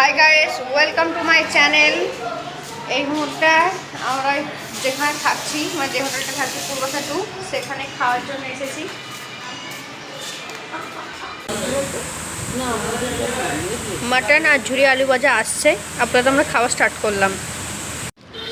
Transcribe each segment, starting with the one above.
Hi guys welcome to my channel এই মুহূর্তে আমরা যেখানে থাকছি মানে যে হোটেলটা থাকছি পূর্বসা টু সেখানে খাওয়ার জন্য এসেছি। মাটন আর ঝুরি আলু ভাজা আসছে। আপনাদের আমরা খাওয়া স্টার্ট করলাম।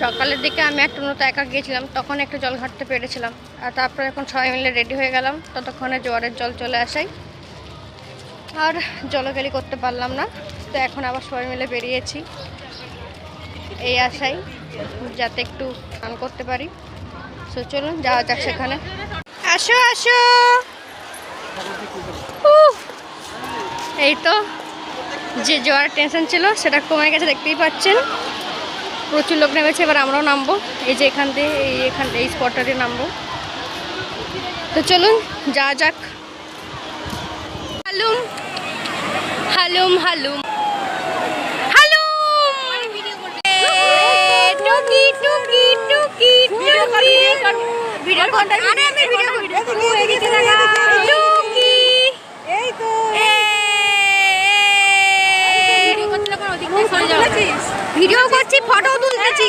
সকালের দিকে আমি একটা নতুন একা গিয়েছিলাম, তখন একটু জল ঘাটতে পেরেছিলাম। আর তারপরে এখন সবাই মিলে রেডি হয়ে গেলাম। ততক্ষণে জোয়ারের জল চলে আসাই আর জলগেলি করতে পারলাম না, তো এখন আবার সবাই মিলে বেরিয়েছি। এই আশাই যাতে একটু স্নান করতে পারি। সো চলুন, যাওয়া যাক সেখানে। আসো আসো! এই তো যে জোয়ার টেনশন ছিল, সেটা কমে গেছে, দেখতেই পাচ্ছেন। প্রচুর লোক নেমেছে, এবার আমরাও নামবো। এই যে এখান দিয়ে, এই এখান এই স্পটটা দিয়ে নামবো। তো চলুন যা যাক হালুম হালুম হালুম হালুম টুকি টুকি টুকি টুকি ভিডিও করতে আরে আমি ভিডিও করতে এদিকে দেখা টুকি এই তো ভিডিও করছি ফটো তুলতেছি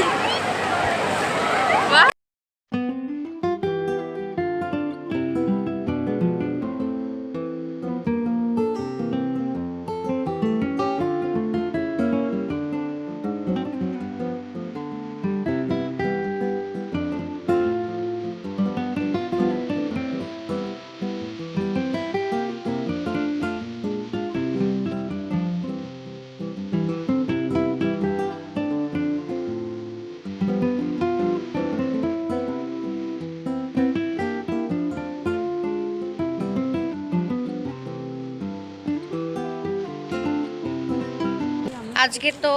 আজকে তো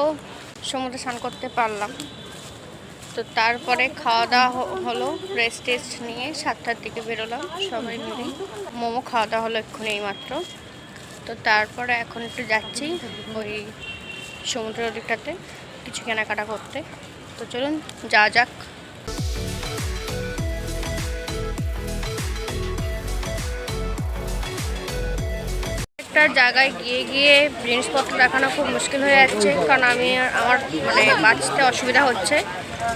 সমুদ্রে স্নান করতে পারলাম। তো তারপরে খাওয়া দাওয়া হলো রেস্ট টেস্ট নিয়ে সাতটার দিকে বেরোলাম সবাই মিলে। মোমো খাওয়া দাওয়া হলো এক্ষুনি এইমাত্র। তো তারপরে এখন একটু যাচ্ছি ওই সমুদ্রের দিকটাতে কিছু কেনাকাটা করতে। তো চলুন যা যাক। একটা জায়গায় গিয়ে গিয়ে জিনিসপত্র দেখানো খুব মুশকিল হয়ে যাচ্ছে, কারণ আমি আমার মানে বাঁচতে অসুবিধা হচ্ছে।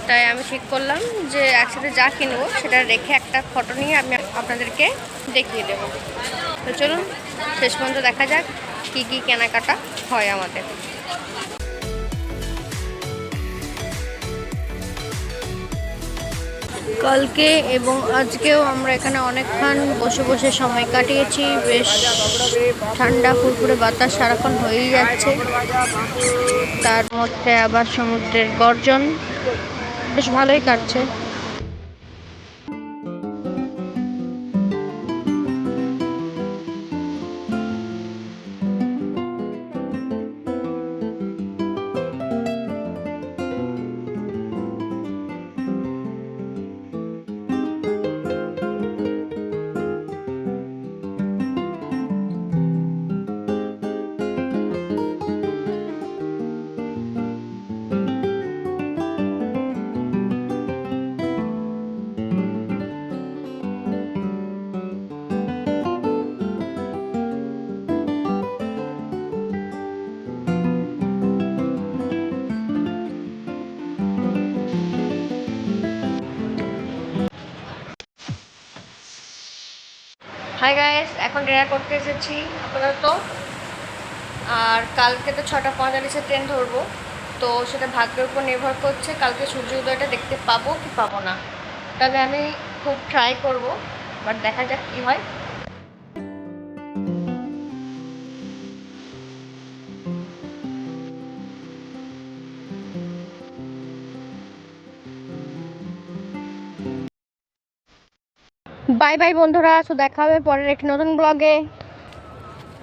তাই আমি ঠিক করলাম যে একসাথে যা কিনবো সেটা রেখে একটা ফটো নিয়ে আমি আপনাদেরকে দেখিয়ে দেবো। তো চলুন, শেষ পর্যন্ত দেখা যাক কী কী কেনাকাটা হয় আমাদের। কালকে এবং আজকেও আমরা এখানে অনেকক্ষণ বসে বসে সময় কাটিয়েছি। বেশ ঠান্ডা, ফুরফুরে বাতাস সারাক্ষণ হয়েই যাচ্ছে। তার মধ্যে আবার সমুদ্রের গর্জন। বেশ ভালোই কাটছে। হাই গাইস এখন ডিনার করতে এসেছি আপাতত। আর কালকে তো ছটা পঁয়তাল্লিশে ট্রেন ধরবো। তো সেটা ভাগ্যের উপর নির্ভর করছে, কালকে সূর্য উদয়টা দেখতে পাবো কি পাবো না। তবে আমি খুব ট্রাই করব বাট দেখা যাক কী হয়। বাই বাই বন্ধুরা সো দেখা হবে পরের একটি নতুন ব্লগে